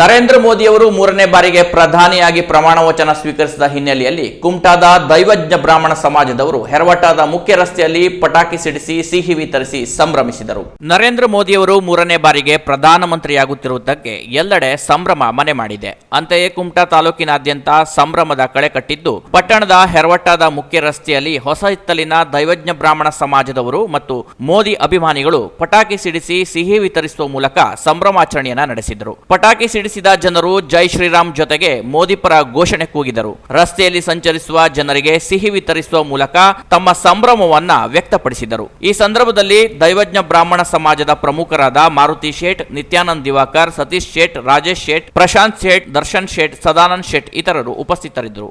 ನರೇಂದ್ರ ಮೋದಿಯವರು ಮೂರನೇ ಬಾರಿಗೆ ಪ್ರಧಾನಿಯಾಗಿ ಪ್ರಮಾಣ ವಚನ ಸ್ವೀಕರಿಸಿದ ಹಿನ್ನೆಲೆಯಲ್ಲಿ ಕುಮಟಾದ ದೈವಜ್ಞ ಬ್ರಾಹ್ಮಣ ಸಮಾಜದವರು ಹೆರವಟಾದ ಮುಖ್ಯ ರಸ್ತೆಯಲ್ಲಿ ಪಟಾಕಿ ಸಿಡಿಸಿ ಸಿಹಿ ವಿತರಿಸಿ ಸಂಭ್ರಮಿಸಿದರು. ನರೇಂದ್ರ ಮೋದಿಯವರು ಮೂರನೇ ಬಾರಿಗೆ ಪ್ರಧಾನಮಂತ್ರಿಯಾಗುತ್ತಿರುವುದಕ್ಕೆ ಎಲ್ಲೆಡೆ ಸಂಭ್ರಮ ಮನೆ ಮಾಡಿದೆ. ಅಂತೆಯೇ ಕುಮಟಾ ತಾಲೂಕಿನಾದ್ಯಂತ ಸಂಭ್ರಮದ ಕಳೆ ಕಟ್ಟಿದ್ದು, ಪಟ್ಟಣದ ಹೆರವಟ್ಟಾದ ಮುಖ್ಯ ರಸ್ತೆಯಲ್ಲಿ ಹೊಸ ಹಿತ್ತಲಿನ ದೈವಜ್ಞ ಬ್ರಾಹ್ಮಣ ಸಮಾಜದವರು ಮತ್ತು ಮೋದಿ ಅಭಿಮಾನಿಗಳು ಪಟಾಕಿ ಸಿಡಿಸಿ ಸಿಹಿ ವಿತರಿಸುವ ಮೂಲಕ ಸಂಭ್ರಮಾಚರಣೆಯನ್ನ ನಡೆಸಿದರು. ಪಟಾಕಿ ಸಿಡಿಸಿದ ಜನರು ಜೈ ಶ್ರೀರಾಮ್ ಜೊತೆಗೆ ಮೋದಿ ಪರ ಘೋಷಣೆ ಕೂಗಿದರು. ರಸ್ತೆಯಲ್ಲಿ ಸಂಚರಿಸುವ ಜನರಿಗೆ ಸಿಹಿ ವಿತರಿಸುವ ಮೂಲಕ ತಮ್ಮ ಸಂಭ್ರಮವನ್ನ ವ್ಯಕ್ತಪಡಿಸಿದರು. ಈ ಸಂದರ್ಭದಲ್ಲಿ ದೈವಜ್ಞ ಬ್ರಾಹ್ಮಣ ಸಮಾಜದ ಪ್ರಮುಖರಾದ ಮಾರುತಿ ಶೇಟ್, ನಿತ್ಯಾನಂದ್ ದಿವಾಕರ್, ಸತೀಶ್ ಶೇಟ್, ರಾಜೇಶ್ ಶೇಟ್, ಪ್ರಶಾಂತ್ ಶೇಟ್, ದರ್ಶನ್ ಶೇಟ್, ಸದಾನಂದ್ ಶೇಟ್ ಇತರರು ಉಪಸ್ಥಿತರಿದ್ದರು.